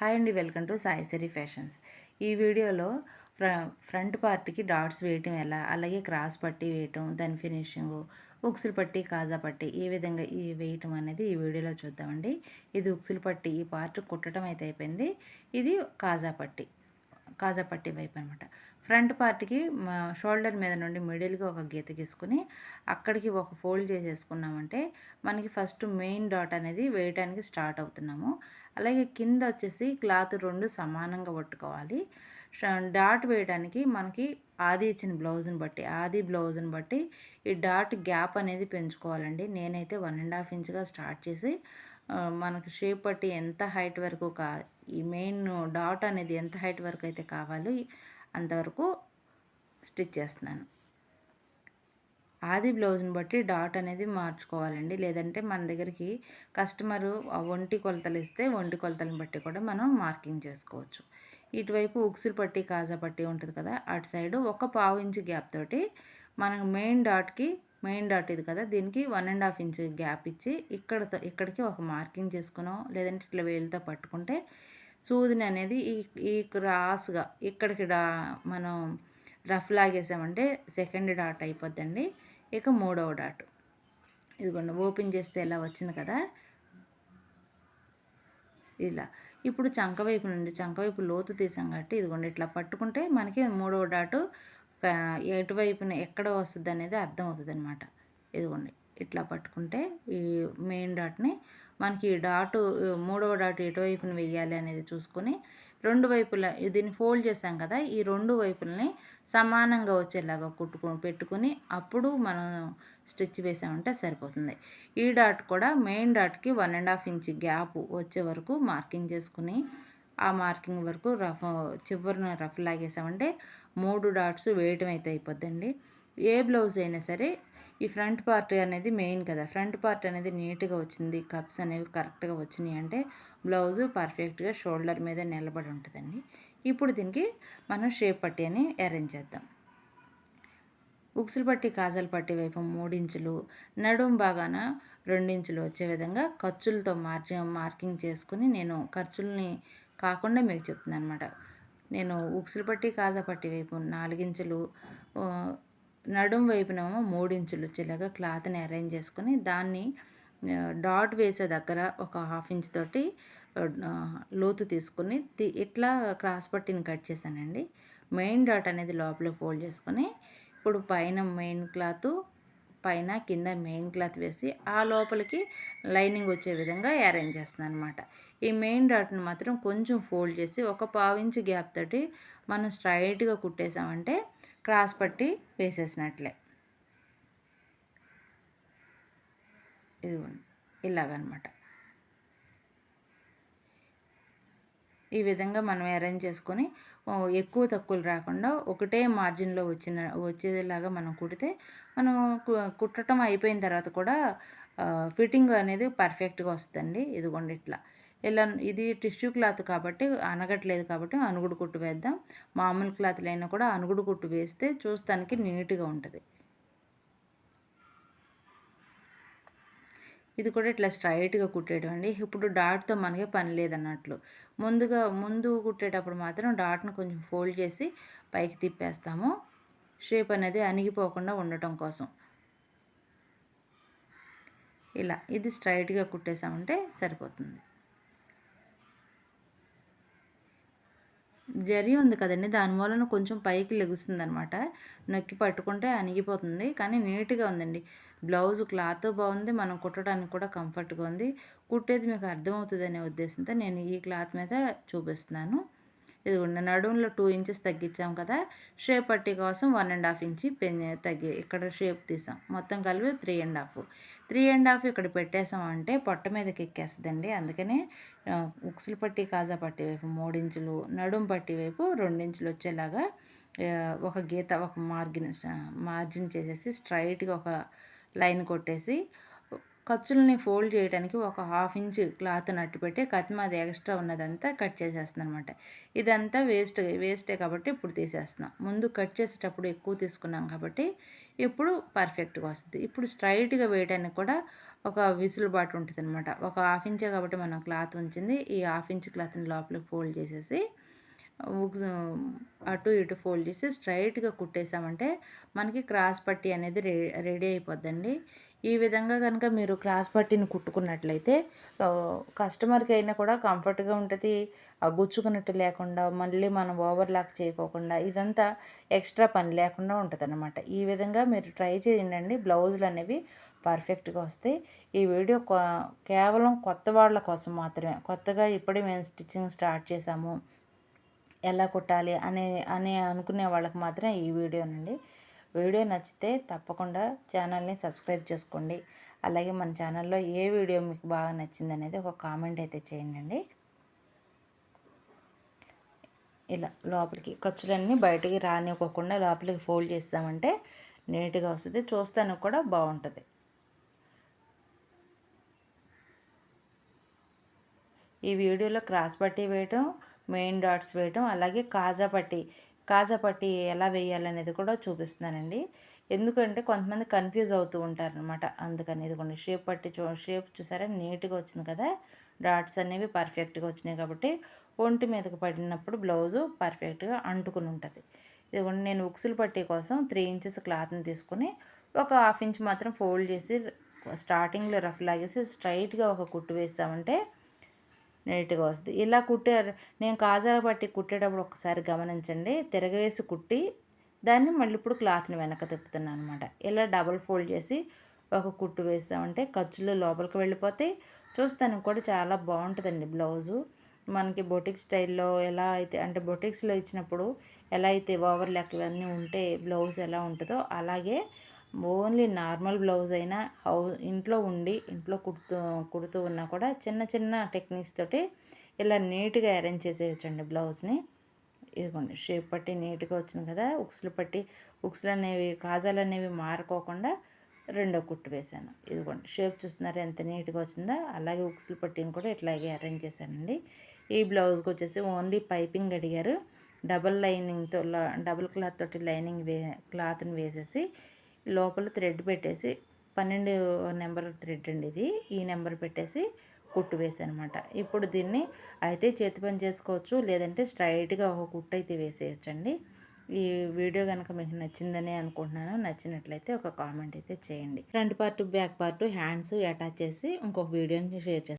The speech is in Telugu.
హాయ్ అండి వెల్కమ్ టు సాయిసరి ఫ్యాషన్స్. ఈ వీడియోలో ఫ్ర ఫ్రంట్ పార్ట్కి డాట్స్ వేయటం ఎలా? అలాగే క్రాస్ పట్టి వేయటం దాని ఫినిషింగ్ ఉక్సులు పట్టి కాజా పట్టి ఏ విధంగా ఈ వేయటం అనేది ఈ వీడియోలో చూద్దామండి. ఇది ఉక్సులు పట్టి ఈ పార్ట్ కుట్టడం అయితే అయిపోయింది. ఇది కాజా పట్టి. కాజా పట్టి వైపు అనమాట ఫ్రంట్ పార్ట్కి షోల్డర్ మీద నుండి మిడిల్గా ఒక గీత గీసుకుని అక్కడికి ఒక ఫోల్డ్ చేసేసుకున్నామంటే మనకి ఫస్ట్ మెయిన్ డాట్ అనేది వేయడానికి స్టార్ట్ అవుతున్నాము. అలాగే కింద వచ్చేసి క్లాత్ రెండు సమానంగా పట్టుకోవాలి. డాట్ వేయడానికి మనకి ఆది ఇచ్చిన బ్లౌజ్ని బట్టి ఆది బ్లౌజ్ని బట్టి ఈ డాట్ గ్యాప్ అనేది పెంచుకోవాలండి. నేనైతే వన్ అండ్ హాఫ్ ఇంచ్గా స్టార్ట్ చేసి మనకు షేప్ పట్టి ఎంత హైట్ వరకు కా ఈ మెయిన్ డాట్ అనేది ఎంత హైట్ వరకు అయితే కావాలో అంతవరకు స్టిచ్ చేస్తున్నాను. ఆది బ్లౌజ్ని బట్టి డాట్ అనేది మార్చుకోవాలండి. లేదంటే మన దగ్గరికి కస్టమరు ఒంటి కొలతలు ఇస్తే ఒంటి కొలతలను బట్టి కూడా మనం మార్కింగ్ చేసుకోవచ్చు. ఇటువైపు ఉక్సులు పట్టి కాజా పట్టి ఉంటుంది కదా అటు సైడ్ ఒక పావు ఇంచు గ్యాప్ తోటి మనకు మెయిన్ డాట్కి మెయిన్ డాట్ ఇది కదా దీనికి one and half inch gap ఇచ్చి ఇక్కడ ఇక్కడికి ఒక మార్కింగ్ చేసుకున్నాం. లేదంటే ఇట్లా వేలుతో పట్టుకుంటే సూదిని అనేది ఈ ఈ క్రాస్గా ఇక్కడికి డా మనం రఫ్ లాగేసామంటే సెకండ్ డాట్ అయిపోద్దండి. ఇక మూడవ డాట్. ఇదిగోండి ఓపెన్ చేస్తే ఎలా వచ్చింది కదా? ఇలా. ఇప్పుడు చంక వైపు నుండి చంక వైపు లోతు తీసాం కాబట్టి ఇదిగోండి ఇట్లా పట్టుకుంటే మనకి మూడవ డాటు ఎటువైపున ఎక్కడ వస్తుంది అనేది అర్థం అవుతుంది అనమాట ఇదిగోండి ఇట్లా పట్టుకుంటే ఈ మెయిన్ డాట్ని మనకి డాటు మూడవ డాట్ ఎటువైపున వేయాలి అనేది చూసుకొని రెండు వైపులా దీన్ని ఫోల్డ్ చేసాం కదా ఈ రెండు వైపులని సమానంగా వచ్చేలాగా కుట్టుకు పెట్టుకుని అప్పుడు మనం స్టిచ్ వేసామంటే సరిపోతుంది. ఈ డాట్ కూడా main డాట్కి one and half inch gap వచ్చే వరకు మార్కింగ్ చేసుకుని ఆ మార్కింగ్ వరకు రఫ్ చివరిన రఫ్ లాగేసామంటే మూడు డాట్స్ వేయటం అయితే అయిపోద్దండి. ఏ బ్లౌజ్ అయినా సరే ఈ ఫ్రంట్ పార్ట్ అనేది మెయిన్ కదా. ఫ్రంట్ పార్ట్ అనేది నీట్గా వచ్చింది. కప్స్ అనేవి కరెక్ట్గా వచ్చినాయి అంటే బ్లౌజు పర్ఫెక్ట్గా షోల్డర్ మీద నిలబడి ఉంటుందండి. ఇప్పుడు దీనికి మనం షేప్ పట్టి అని అరేంజ్ చేద్దాం. ఉక్సులు పట్టి కాజల్ పట్టి వైపు మూడించులు నడుం బాగాన రెండించులు వచ్చే విధంగా ఖర్చులతో మార్జి మార్కింగ్ చేసుకుని నేను ఖర్చుల్ని కాకుండా మీకు చెప్తున్నాను అనమాట నేను ఉక్సులు పట్టి కాజా పట్టి వైపు నాలుగించులు నడుం వైపునేమో మూడించులు చిల్లగా క్లాత్ని అరేంజ్ చేసుకుని దాన్ని డాట్ వేసే దగ్గర ఒక హాఫ్ ఇంచ్ తోటి లోతు తీసుకుని ఇట్లా క్రాస్ పట్టిని కట్ చేశానండి. మెయిన్ డాట్ అనేది లోపల ఫోల్డ్ చేసుకొని ఇప్పుడు పైన మెయిన్ క్లాత్ పైన కింద మెయిన్ క్లాత్ వేసి ఆ లోపలికి లైనింగ్ వచ్చే విధంగా అరేంజ్ చేస్తున్నాను అనమాట ఈ మెయిన్ డాట్ని మాత్రం కొంచెం ఫోల్డ్ చేసి ఒక పావు గ్యాప్ తోటి మనం స్ట్రైట్గా కుట్టేసామంటే క్రాస్ పట్టి వేసేసినట్లే. ఇదిగోండి ఇలాగనమాట. ఈ విధంగా మనం అరేంజ్ చేసుకొని ఎక్కువ తక్కువలు రాకుండా ఒకటే మార్జిన్లో వచ్చిన వచ్చేలాగా మనం కుడితే మనం కుట్టడం అయిపోయిన తర్వాత కూడా ఫిట్టింగ్ అనేది పర్ఫెక్ట్గా వస్తుందండి. ఇదిగోండి ఇట్లా. ఇలా ఇది టిష్యూ క్లాత్ కాబట్టి అనగట్లేదు కాబట్టి అనుగుడు కుట్టు వేద్దాం. మామూలు క్లాత్లైనా కూడా అనుగుడు కుట్టు వేస్తే చూస్తానికి నీట్గా ఉంటుంది. ఇది కూడా ఇట్లా స్ట్రైట్గా కుట్టేయడం అండి. ఇప్పుడు డాట్తో మనకి పని లేదన్నట్లు. ముందుగా ముందు కుట్టేటప్పుడు మాత్రం డాట్ను కొంచెం ఫోల్డ్ చేసి పైకి తిప్పేస్తాము. షేప్ అనేది అణిగిపోకుండా ఉండటం కోసం. ఇలా ఇది స్ట్రైట్గా కుట్టేసామంటే సరిపోతుంది. జరి ఉంది కదండి. దాని వలన కొంచెం పైకి లెగుస్తుంది అనమాట నొక్కి పట్టుకుంటే అణిగిపోతుంది. కానీ నీట్గా ఉందండి. బ్లౌజ్ క్లాత్ బాగుంది. మనం కుట్టడానికి కూడా కంఫర్ట్గా ఉంది. కుట్టేది మీకు అర్థమవుతుంది అనే ఉద్దేశంతో నేను ఈ క్లాత్ మీద చూపిస్తున్నాను. ఇదిగోండి నడుములో టూ ఇంచెస్ తగ్గించాం కదా షేప్ పట్టి కోసం one and half inch pen తగ్గి ఇక్కడ షేప్ తీసాం. మొత్తం కలిపి three and half three and half ఇక్కడ పెట్టేసాం అంటే పొట్ట మీదకి ఎక్కేస్తుందండి. అందుకనే ఉక్సులు పట్టి కాజా పట్టి వైపు మూడించులు నడుం పట్టి వైపు రెండించులు వచ్చేలాగా ఒక గీత ఒక మార్గిన్ మార్జిన్ చేసేసి స్ట్రైట్గా ఒక లైన్ కొట్టేసి ఖర్చులని ఫోల్డ్ చేయడానికి ఒక హాఫ్ ఇంచ్ క్లాత్ నట్టు పెట్టి కత్తి అది ఎక్స్ట్రా ఉన్నదంతా కట్ చేసేస్తున్నాను అనమాట ఇదంతా వేస్ట్ వేస్టే కాబట్టి ఇప్పుడు తీసేస్తున్నాం. ముందు కట్ చేసేటప్పుడు ఎక్కువ తీసుకున్నాం కాబట్టి ఇప్పుడు పర్ఫెక్ట్గా వస్తుంది. ఇప్పుడు స్ట్రైట్గా వేయడానికి కూడా ఒక విసులుబాటు ఉంటుంది అనమాట ఒక హాఫ్ ఇంచే కాబట్టి మనం క్లాత్ ఉంచింది. ఈ హాఫ్ ఇంచ్ క్లాత్ని లోపలికి ఫోల్డ్ చేసేసి అటు ఇటు ఫోల్డ్ చేసి స్ట్రైట్గా కుట్టేసామంటే మనకి క్రాస్ పట్టి అనేది రెడీ అయిపోద్దండి. ఈ విధంగా కనుక మీరు క్రాస్ పట్టీని కుట్టుకున్నట్లయితే కస్టమర్కి అయినా కూడా కంఫర్ట్గా ఉంటుంది గుచ్చుకున్నట్టు లేకుండా మళ్ళీ మనం ఓవర్ లాక్ చేయకోకుండా ఇదంతా ఎక్స్ట్రా పని లేకుండా ఉంటుంది ఈ విధంగా మీరు ట్రై చేయండి బ్లౌజులు అనేవి పర్ఫెక్ట్గా వస్తాయి. ఈ వీడియో కేవలం కొత్త వాళ్ళ కోసం మాత్రమే కొత్తగా ఇప్పుడే మేము స్టిచ్చింగ్ స్టార్ట్ చేసాము ఎలా కుట్టాలి అనే అని అనుకునే వాళ్ళకి మాత్రం ఈ వీడియోనండి. వీడియో నచ్చితే తప్పకుండా ఛానల్ని సబ్స్క్రైబ్ చేసుకోండి. అలాగే మన ఛానల్లో ఏ వీడియో మీకు బాగా నచ్చింది అనేది ఒక కామెంట్ అయితే చేయండి ఇలా లోపలికి ఖర్చులన్నీ బయటికి రానివ్వకుండా లోపలికి ఫోల్డ్ చేస్తామంటే నీట్గా వస్తుంది. చూస్తానికి కూడా బాగుంటుంది. ఈ వీడియోలో క్రాస్ పట్టి వేయటం మెయిన్ డాట్స్ వేయటం అలాగే కాజా పట్టి కాజా పట్టి ఎలా వేయాలనేది కూడా చూపిస్తున్నానండి. ఎందుకంటే కొంతమంది కన్ఫ్యూజ్ అవుతూ ఉంటారనమాట అందుకని ఇదిగోండి షేప్ పట్టి చూ షేప్ చూసారా? నీట్గా వచ్చింది కదా. డాట్స్ అనేవి పర్ఫెక్ట్గా వచ్చినాయి కాబట్టి ఒంటి మీదకి పడినప్పుడు బ్లౌజు పర్ఫెక్ట్గా అంటుకుని ఉంటుంది. ఇదిగోండి నేను ఉక్సులు పట్టి కోసం త్రీ ఇంచెస్ క్లాత్ని తీసుకుని ఒక హాఫ్ ఇంచ్ మాత్రం ఫోల్డ్ చేసి స్టార్టింగ్లో రఫ్ లాగేసి స్ట్రైట్గా ఒక కుట్టు వేసామంటే నీట్గా వస్తుంది. ఇలా కుట్టారు నేను కాజా పట్టి కుట్టేటప్పుడు ఒకసారి గమనించండి. తిరగవేసి కుట్టి దాన్ని మళ్ళీ ఇప్పుడు క్లాత్ని వెనక తిప్పుతున్నాను అనమాట ఇలా డబుల్ ఫోల్డ్ చేసి ఒక కుట్టు వేసామంటే ఖర్చులు లోపలికి వెళ్ళిపోతాయి. చూస్తానికి కూడా చాలా బాగుంటుందండి బ్లౌజు. మనకి బొటిక్ స్టైల్లో ఎలా అయితే అంటే బొటిక్స్లో ఇచ్చినప్పుడు ఎలా అయితే ఓవర్ లెక్క ఇవన్నీ ఉంటే బ్లౌజ్ ఎలా ఉంటుందో అలాగే ఓన్లీ నార్మల్ బ్లౌజ్ అయినా హౌ ఇంట్లో ఉండి ఇంట్లో కుడుతూ కుడుతూ ఉన్నా కూడా చిన్న చిన్న టెక్నిక్స్ తోటి ఇలా నీట్గా అరేంజ్ చేసేయచ్చండి బ్లౌజ్ని. ఇదిగోండి షేప్ పట్టి నీట్గా వచ్చింది కదా ఉక్సులు పట్టి ఉక్సులు అనేవి కాజాలు అనేవి మారుకోకుండా రెండో కుట్టు వేశాను. ఇదిగోండి షేప్ చూస్తున్నారు ఎంత నీట్గా వచ్చిందో అలాగే ఉక్సులు పట్టిని కూడా ఇట్లాగే అరేంజ్ చేశానండి. ఈ బ్లౌజ్కి వచ్చేసి ఓన్లీ పైపింగ్ అడిగారు. డబల్ లైనింగ్తో డబుల్ క్లాత్ తోటి లైనింగ్ వే క్లాత్ని వేసేసి లోపల థ్రెడ్ పెట్టేసి పన్నెండు నెంబర్ థ్రెడ్ అండి ఇది. ఈ నెంబర్ పెట్టేసి కుట్టు వేసానమాట. ఇప్పుడు దీన్ని అయితే చేతి పని చేసుకోవచ్చు లేదంటే స్ట్రైట్గా ఒక కుట్టు అయితే వేసేయచ్చండి. ఈ వీడియో కనుక మీకు నచ్చిందని అనుకుంటున్నాను. నచ్చినట్లయితే ఒక కామెంట్ అయితే చేయండి. Front part back part hands attach చేసి ఇంకొక వీడియోని షేర్ చేస్తాను.